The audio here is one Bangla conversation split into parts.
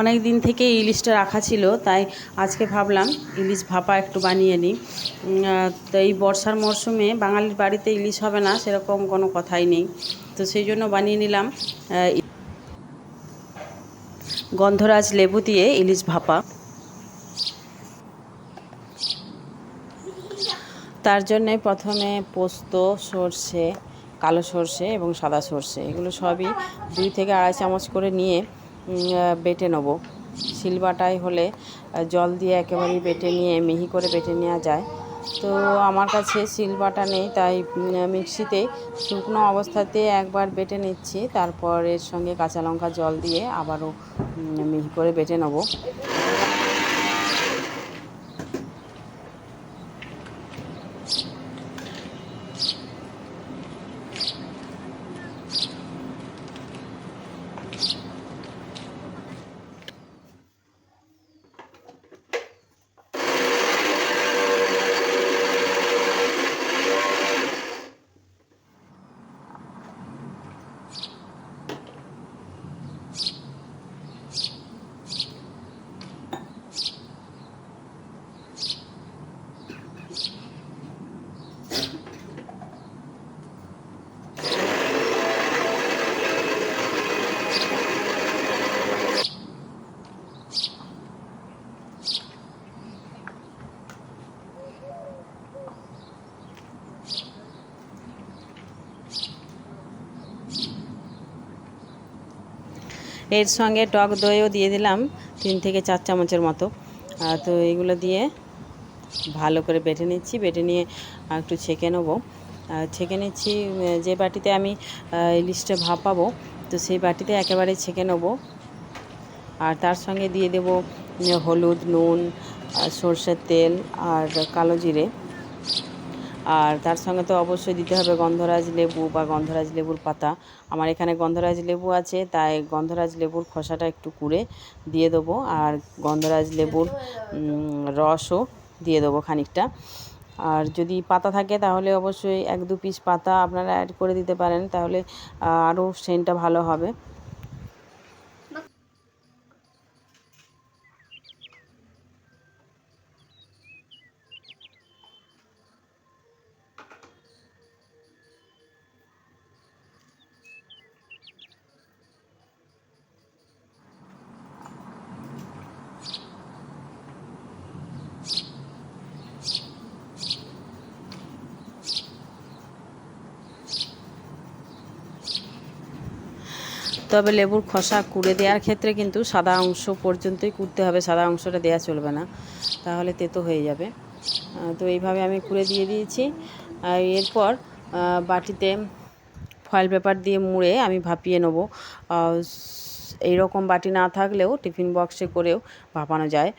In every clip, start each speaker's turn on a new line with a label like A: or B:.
A: অনেক দিন থেকে ইলিশটা রাখা ছিল, তাই আজকে ভাবলাম ইলিশ ভাপা একটু বানিয়ে নিই। তো এই বর্ষার মরশুমে বাঙালির বাড়িতে ইলিশ হবে না, সেরকম কোনো কথাই নেই। তো সেই জন্য বানিয়ে নিলাম গন্ধরাজ লেবু দিয়ে ইলিশ ভাপা। তার জন্যে প্রথমে পোস্ত, সর্ষে, কালো সর্ষে এবং সাদা সর্ষে, এগুলো সবই দুই থেকে আড়াই চামচ করে নিয়ে বেটে নেব। শিলবাটায় হলে জল দিয়ে একেবারেই বেটে নিয়ে, মিহি করে বেটে নেওয়া যায়। তো আমার কাছে শিলবাটা নেই, তাই মিক্সিতে শুকনো অবস্থাতে একবার বেটে নিচ্ছি। তারপর এর সঙ্গে কাঁচা লঙ্কা জল দিয়ে আবারও মিহি করে বেটে নেব। এর সঙ্গে টক দইও দিয়ে দিলাম তিন থেকে চার চামচের মতো। তো এগুলো দিয়ে ভালো করে বেটে নিচ্ছি, বেটে নিয়ে একটু ছেঁকে নেব। ছেঁকে নিচ্ছি যে বাটিতে আমি ইলিশটা ভাপাবো, তো সেই বাটিতে একেবারে ছেঁকে নেব। আর তার সঙ্গে দিয়ে দেব হলুদ, নুন সর্ষের তেল আর কালো জিরে। আর তার সঙ্গে তো অবশ্যই দিতে হবে গন্ধরাজ লেবু বা গন্ধরাজ লেবুর পাতা। আমার এখানে গন্ধরাজ লেবু আছে, তাই গন্ধরাজ লেবুর খোসাটা একটু কুড়ে দিয়ে দেবো আর গন্ধরাজ লেবুর রসও দিয়ে দেবো খানিকটা। আর যদি পাতা থাকে তাহলে অবশ্যই এক দু পিস পাতা আপনারা অ্যাড করে দিতে পারেন, তাহলে আরও সেন্টটা ভালো হবে। তবে লেবুর খোসা কুড়ে দেওয়ার ক্ষেত্রে কিন্তু সাদা অংশ পর্যন্তই কুড়তে হবে, সাদা অংশটা দেওয়া চলবে না। তাহলে তেতো হয়ে যাবে। তো এইভাবে আমি কুড়ে দিয়ে দিয়েছি। আর এরপর বাটিতে ফয়েল পেপার দিয়ে মুড়ে আমি ভাপিয়ে নেব। এই রকম বাটি না থাকলেও টিফিন বক্সে করেও ভাপানো যায়।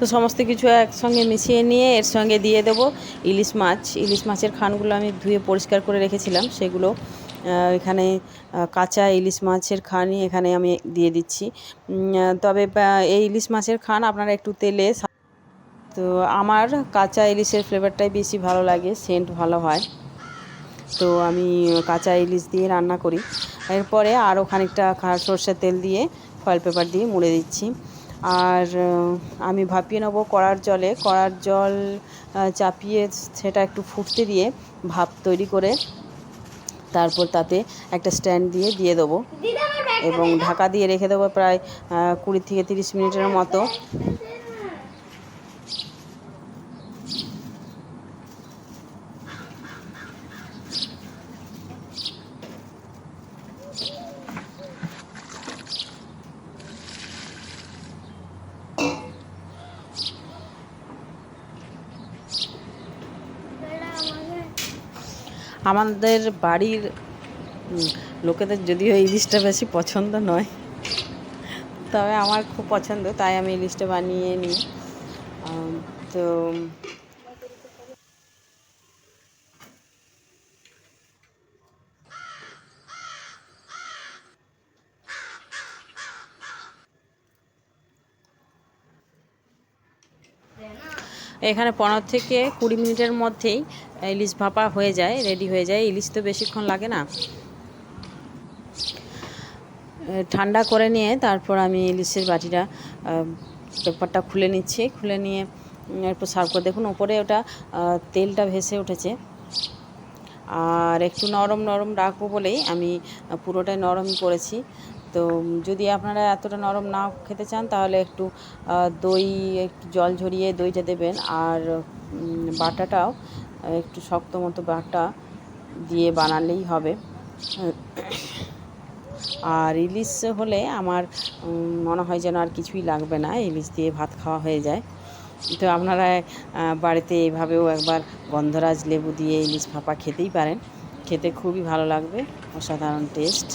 A: তো সমস্ত কিছু একসঙ্গে মিশিয়ে নিয়ে এর সঙ্গে দিয়ে দেবো ইলিশ মাছ। ইলিশ মাছের খানগুলো আমি ধুয়ে পরিষ্কার করে রেখেছিলাম। সেগুলো এখানে কাঁচা ইলিশ মাছের খানই এখানে আমি দিয়ে দিচ্ছি। তবে এই ইলিশ মাছের খান আপনারা একটু তেলে তো আমার কাঁচা ইলিশের ফ্লেভারটাই বেশি ভালো লাগে, সেন্ট ভালো হয়। তো আমি কাঁচা ইলিশ দিয়ে রান্না করি। এরপরে আরও খানিকটা সর্ষের তেল দিয়ে, ফয়েল পেপার দিয়ে মুড়ে দিচ্ছি। আর আমি ভাপিয়ে নেব কড়ার জলে। কড়ার জল চাপিয়ে সেটা একটু ফুটতে দিয়ে ভাপ তৈরি করে তারপর তাতে একটা স্ট্যান্ড দিয়ে দিয়ে দেবো। এবং ঢাকা দিয়ে রেখে দেবো প্রায় কুড়ি থেকে তিরিশ মিনিটের মতো। আমাদের বাড়ির লোকেদের যদিও ইলিশটা বেশি পছন্দ নয়, তবে আমার খুব পছন্দ, তাই আমি ইলিশটা বানিয়ে নিই। তো এখানে পনেরো থেকে কুড়ি মিনিটের মধ্যেই ইলিশ ভাপা হয়ে যায় রেডি হয়ে যায়। ইলিশ তো বেশিক্ষণ লাগে না। ঠান্ডা করে নিয়ে তারপর আমি ইলিশের বাটিটা পেপারটা খুলে নিচ্ছি। খুলে নিয়ে এরপর সার্ভ করে দেখুন, ওপরে ওটা তেলটা ভেসে উঠেছে। আর একটু নরম নরম রাখব বলেই আমি পুরোটাই নরম করেছি। তো যদি আপনারা এতটা নরম না খেতে চান, তাহলে একটু দই, একটু জল ঝরিয়ে দইটা দেবেন। আর বাটাটাও, একটু শক্ত মতো বাটা দিয়ে বানালেই হবে। আর ইলিশ হলে আমার মনে হয় যেন আর কিছুই লাগবে না। ইলিশ দিয়ে ভাত খাওয়া হয়ে যায়। তো আপনারা বাড়িতে এইভাবেও একবার গন্ধরাজ লেবু দিয়ে ইলিশ ভাপা খেতেই পারেন। খেতে খুবই ভালো লাগবে। অসাধারণ টেস্ট।